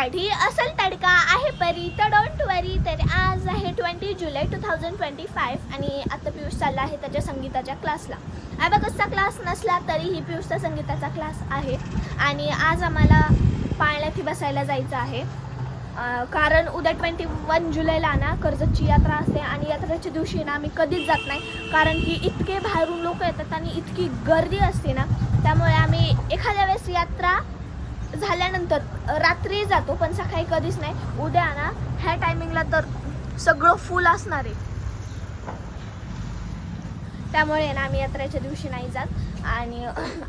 मराठी असल तडका आहे परी तर डोंट वरी तर आज आहे ट्वेंटी जुलै टू थाउजंड ट्वेंटी फाईव्ह आणि आता पियुष चालला आहे त्याच्या संगीताच्या क्लासला ॲबॅकसचा क्लास नसला तरीही पियुषचा संगीताचा क्लास आहे. आणि आज आम्हाला पाळण्यात बसायला जायचं आहे. कारण उद्या ट्वेंटी वन जुलैला ना कर्जतची यात्रा असते आणि यात्रेच्या दिवशी ना आम्ही कधीच जात नाही. कारण की इतके बाहेरून लोक येतात आणि इतकी गर्दी असते ना त्यामुळे आम्ही एखाद्या वेळेस यात्रा झाल्यानंतर रात्री जातो पण सकाळी कधीच नाही. उद्या ना ह्या टायमिंगला तर सगळं फुल असणार आहे. त्यामुळे ना आम्ही यात्रेच्या दिवशी नाही जात. आणि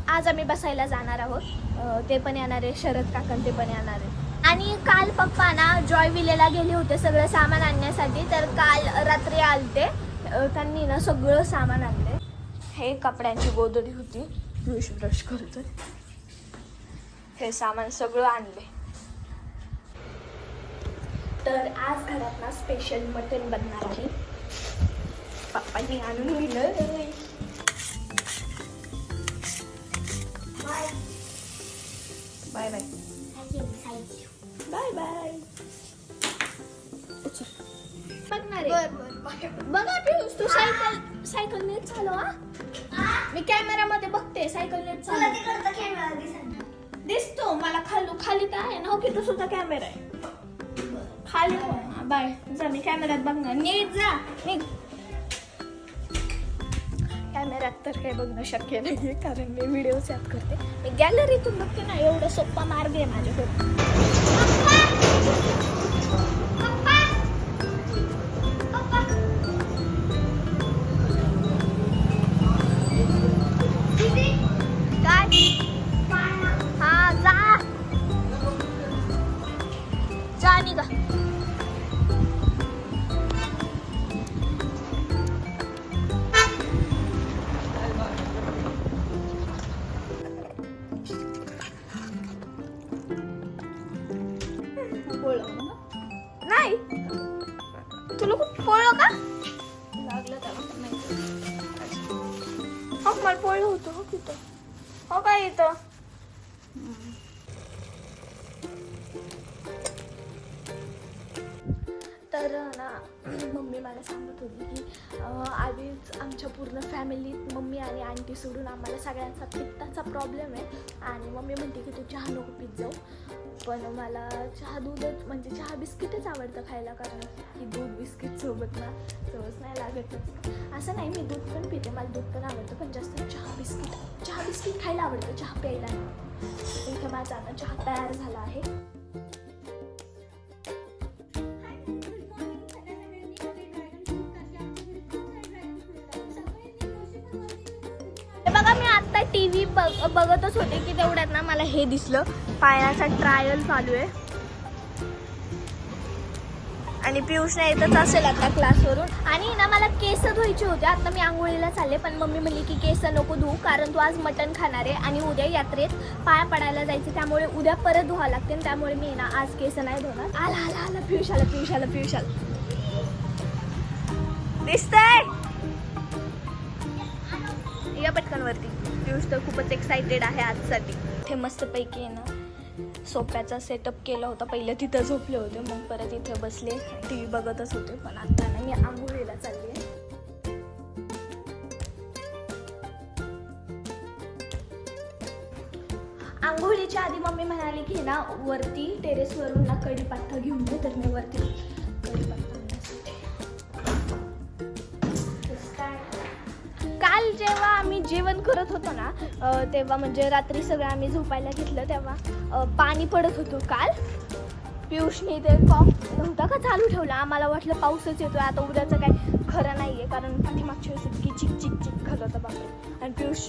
आज आम्ही बसायला जाणार आहोत. ते पण येणार आहे शरद काकण ते पण येणार आहे. आणि काल पप्पा ना जॉय विलेला गेले होते सगळं सामान आणण्यासाठी. तर काल रात्री आलते. त्यांनी ना सगळं सामान आणले. हे कपड्यांची गोदडी होती. ब्रश करतोय. हे सामान सगळं आणले. तर आज घरात ना स्पेशल मटन बनणार आहे. पप्पांनी आणून दिलं बाय बाय बाय बाय बघणार आहे. बघा पियुष तू सायकल सायकल नीट चालव हा. मी कॅमेरामध्ये बघते सायकल नीट चालव दिसतो. मला खालू खाली काय आहे ना हो तो सुद्धा कॅमेरा आहे. खाली हो. बाय जा मी कॅमेऱ्यात बघणार. नीट जा निघ कॅमेऱ्यात तर काही बघणं शक्य नाही कारण मी व्हिडिओ सॅप करते. मी गॅलरीतून बघते ना एवढा सोप्पा मार्ग आहे माझ्याकडे. आम्हाला मला सांगत होती की आधीच आमच्या पूर्ण फॅमिलीत मम्मी आणि आंटी सोडून आम्हाला सगळ्यांचा पित्ताचा प्रॉब्लेम आहे. आणि मम्मी म्हणते की तू चहा नको पित जाऊ. पण मला चहा दूधच म्हणजे चहा बिस्किटच आवडतं खायला कारण की दूध बिस्किट सोबत ना चवच नाही लागतच असं नाही मी दूध पण पिते मला दूध पण आवडतं पण जास्त चहा बिस्किट चहा बिस्किट खायला आवडतं चहा प्यायला. नाही माझा आता चहा तयार झाला आहे. बघ बघतच होते की तेवढ्यात ना मला हे दिसलं. पायाचा ट्रायल चालू आहे. आणि पियुष येतच असेल आता क्लासवरून आणि ना मला केस धुवायचे होते. आता मी आंघोळीला चालले पण मम्मी म्हणली की केस नको धुवू कारण तू आज मटण खाणार आहे आणि उद्या यात्रेत पाया पडायला जायचं. त्यामुळे उद्या परत धुवा लागते त्यामुळे मी ना आज केस नाही धुणार. आला आला आला पियुष आला पियुष आला पियुष आला. दिसतंय? तर खूपच एक्साइटेड आहे आजसाठी. ते मस्तपैकी आहे ना सोफ्याचा सेटअप केला होता. पहिलं तिथं झोपले होते मग परत इथे बसले. टी व्ही बघतच होते पण आता ना मी आंघोळीला चालली आहे आंघोळीच्या आधी मम्मी म्हणाली की ना वरती टेरेसवरून ना कढीपत्ता घेऊन ये तर मी वरती कढीपत्ता काल जेव्हा जेवण करत होतो ना तेव्हा म्हणजे रात्री सगळं आम्ही झोपायला घेतलं तेव्हा पाणी पडत होतो काल. पियुषने ते कॉक नव्हता का चालू ठेवला? आम्हाला वाटलं पाऊसच येतो आता उद्याचं काय खरं नाही आहे कारण पाठीमागच्या वेळेस इतकी चिक चिक चिक घालत होता बापरे. आणि पियुष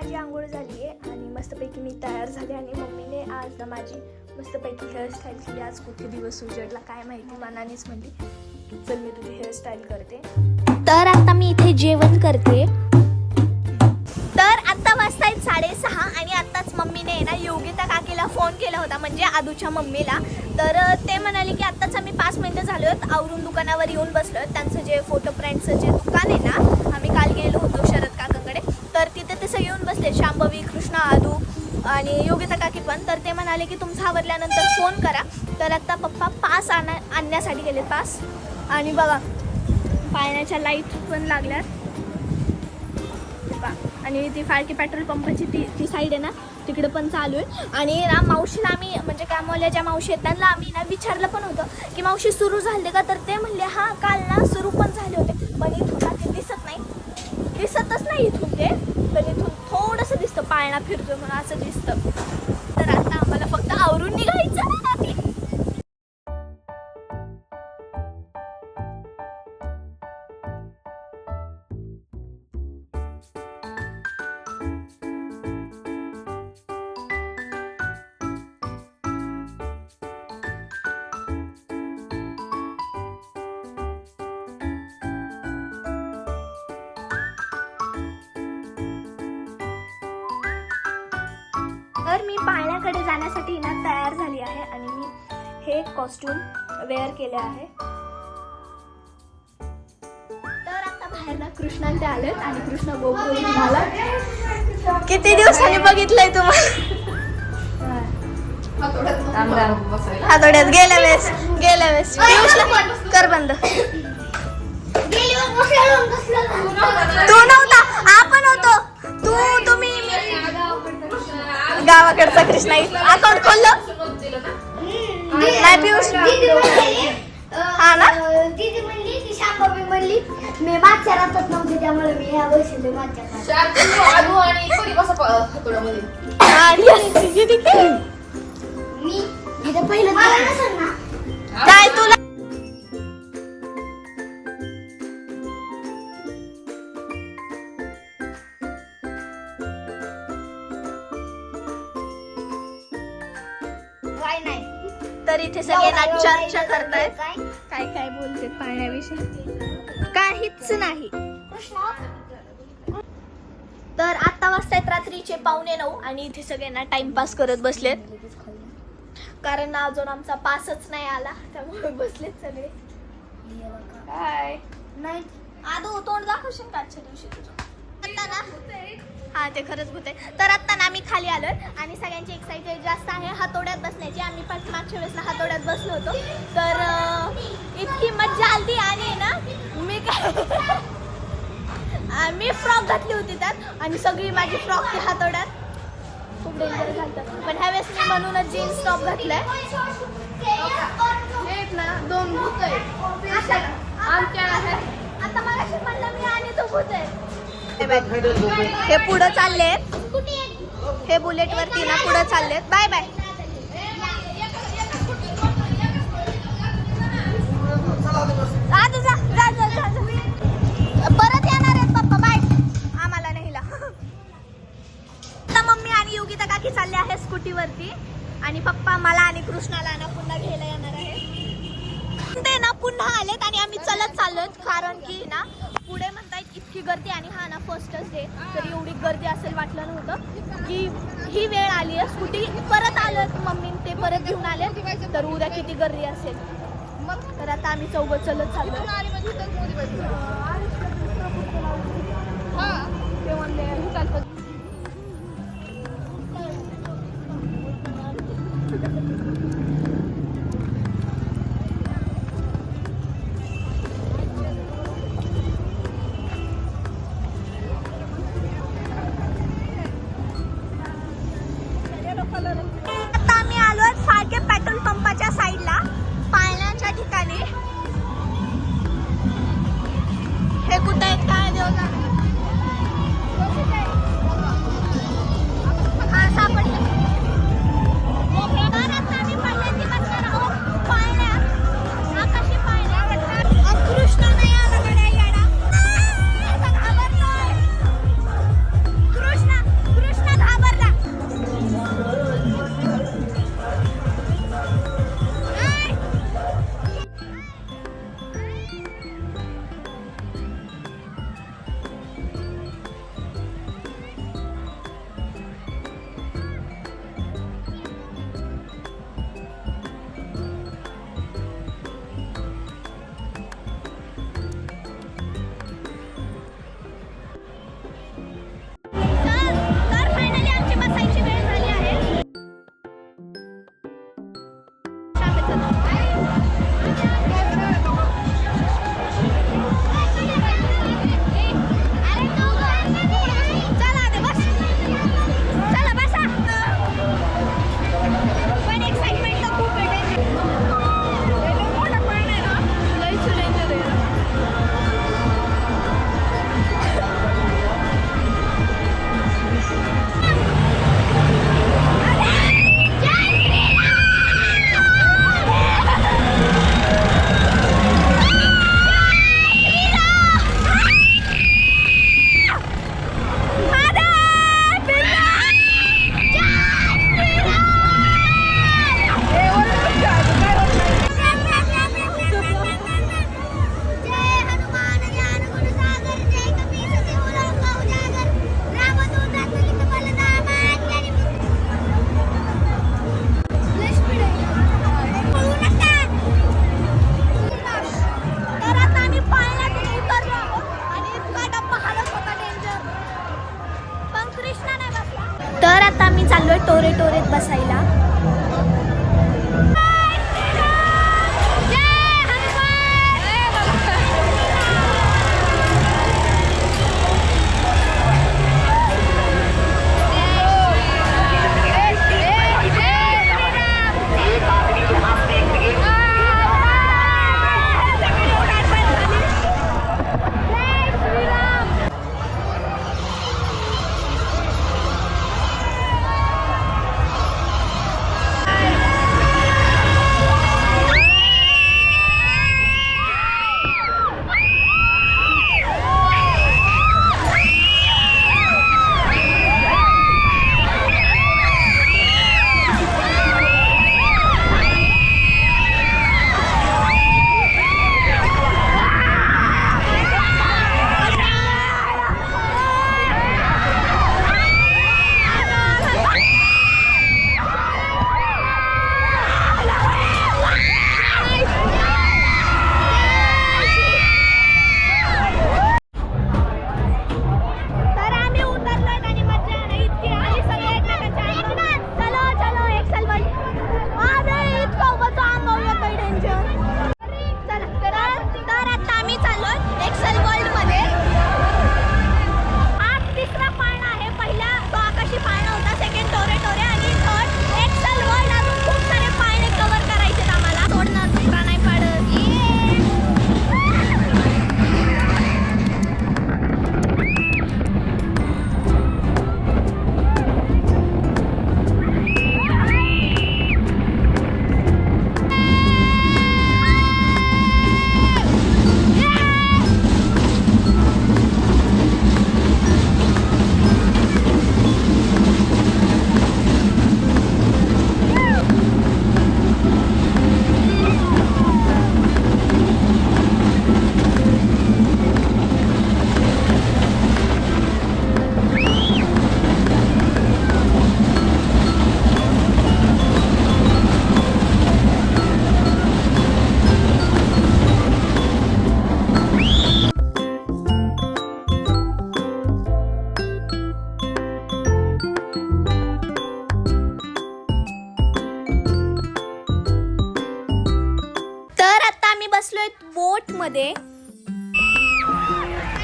माझी आंघोळ झाली आहे आणि मस्तपैकी मी तयार झाले आणि मम्मीने आज माझी मस्तपैकी हेअरस्टाईल केली. आज कुठे दिवस उजडला काय माहिती मनानेच म्हणली चल मी तुझी हेअरस्टाईल करते. तर आता मी इथे जेवण करते. तर आता वाजतायत साडेसहा आणि आत्ताच मम्मीने ना योगिता काकीला फोन केला होता म्हणजे आदूच्या मम्मीला. तर ते म्हणाले की आत्ताच आम्ही पाच मिनटं झालो आहेत आवरून दुकानावर येऊन बसलो त्यांचं जे फोटो फ्रेंडचं जे दुकान आहे ना आम्ही काल गेलो होतो शरद काका पवी कृष्णा आदू आणि योगिता काकी पण तर ते म्हणाले की तुमचं आवरल्यानंतर फोन करा. तर आत्ता पप्पा पास आणा आणण्यासाठी गेले पास. आणि बघा पाण्याच्या लाइट पण लागल्यात. आणि ती फाळकी पेट्रोल पंपाची ती ती साईड आहे ना तिकडे पण चालू आहे. आणि ना मावशीला आम्ही म्हणजे कामवाल्या ज्या मावशी आहेत त्यांना आम्ही ना विचारलं पण होतं की मावशी सुरू झाले का? तर ते म्हणले हां काल ना सुरू पण झाले होते. पण इथून ते दिसत नाही. दिसतच नाही इथून ते तर इथून पाळणा फिरतो म्हणून असं दिसतं. तर आता आम्हाला फक्त आवरून निघायचं तर मी पाळण्याकडे जाण्यासाठी ना तयार झाली आहे आणि मी हे कॉस्ट्युम वेअर केले आहे. तर आता बाहेर ना कृष्णा ते आलेत आणि कृष्ण गोकुळ झाला किती दिवसांनी बघितलंय तुम्हाला? आठवड्यात गेल्या वेळेस गेल्या वेळेस. कर बंद. तू नव्हता आपण होतो. तू तुम्ही गावाकडचा कृष्णा अकाउंट खोललं नाही पियुष. हा ना? दीदी म्हणली ती शांबाबी म्हणली मी मागच्या राहतात नव्हते त्यामुळे मी ह्या वर्षी मागच्या हा, yes? मी इथं पहिलं काय तुला तर इथे सगळे ना चर्चा करतायत. काय? काय काय बोलते पाण्याविषयी? काहीच नाही. कृष्णा? तर आता वाजतायत रात्रीचे पावणे नऊ आणि इथे सगळे ना टाइमपास करत बसलेत. कारण अजून आमचा पासच नाही आला त्यामुळे बसलेत सगळे. काय नाही. आदू तोंड दाखवशील का आजच्या दिवशी तुझं? आता ना? हां ते खरंच भूत आहे. तर आत्ता ना आम्ही खाली आलो आणि सगळ्यांची एक्साइटेड जास्त आहे. हातोड्यात बसण्याची. आम्ही पण मागच्या वेळेसला हातोड्यात बसलो होतो. तर इतकी मज्जा आली आणि ना मी काय मी फ्रॉक घातली होती त्यात आणि सगळी माझी फ्रॉक ती हातोड्यात. खूप डेंजर झालं पण ह्या वेळेस मी म्हणूनच जीन्स टॉप घातलाय. दोन भूत आमच्या आता मला म्हणलं मी आणि तो भूत आहे. हे बघ. हे पुढं चालले हे बुलेट वरती ना पुढं चाललेत बाय बाय जा परत येणार आहेत पप्पा बाय आम्हाला नेला आता मम्मी आणि योगिता काकी चालले आहे स्कूटीवरती. आणि पप्पा मला आणि कृष्णाला ना पुन्हा घ्यायला येणार आहे. ते ना पुन्हा आलेत आणि आम्ही चलत चाललोत कारण की ना पुढे म्हणजे इतकी गर्दी आणि हा ना फर्स्टच डे तर एवढी गर्दी असेल वाटलं नव्हतं की ही वेळ आली आहे. स्कूटी परत आलं मम्मी ते परत घेऊन आले. तर उद्या किती गर्दी असेल? तर आता आम्ही चौघ चलत चाललो. ते म्हणले, "हे. चालतं."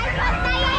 तर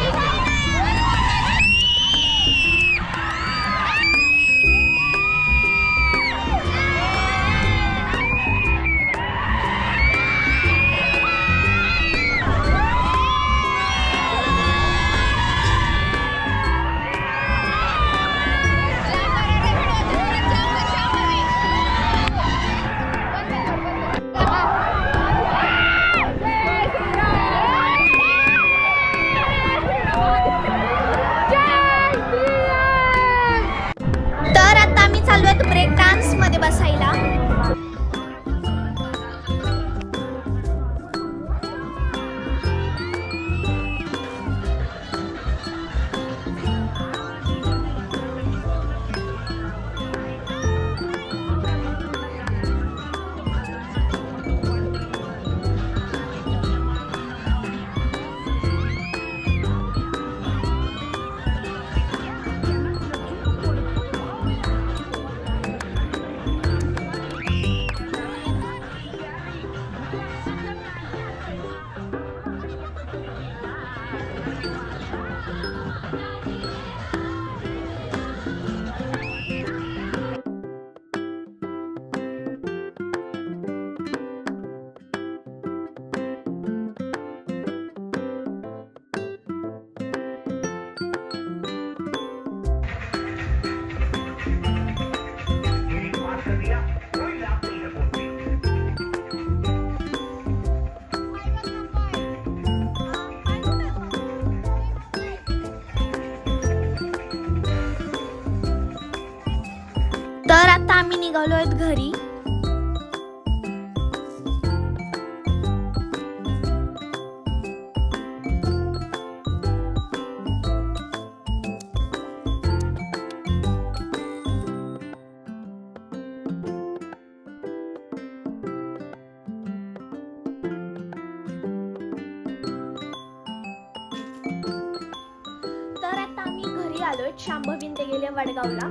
तर गेले वडगावला.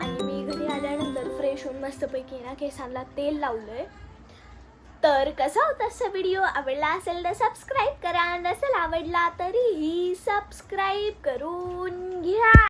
आणि मी घरी आल्यानंतर फ्रेश होऊन मस्तपैकी ना केसांना तेल लावलंय. तर कसा होता असा व्हिडिओ आवडला असेल तर सबस्क्राईब करा. नसेल आवडला तरीही सबस्क्राईब करून घ्या.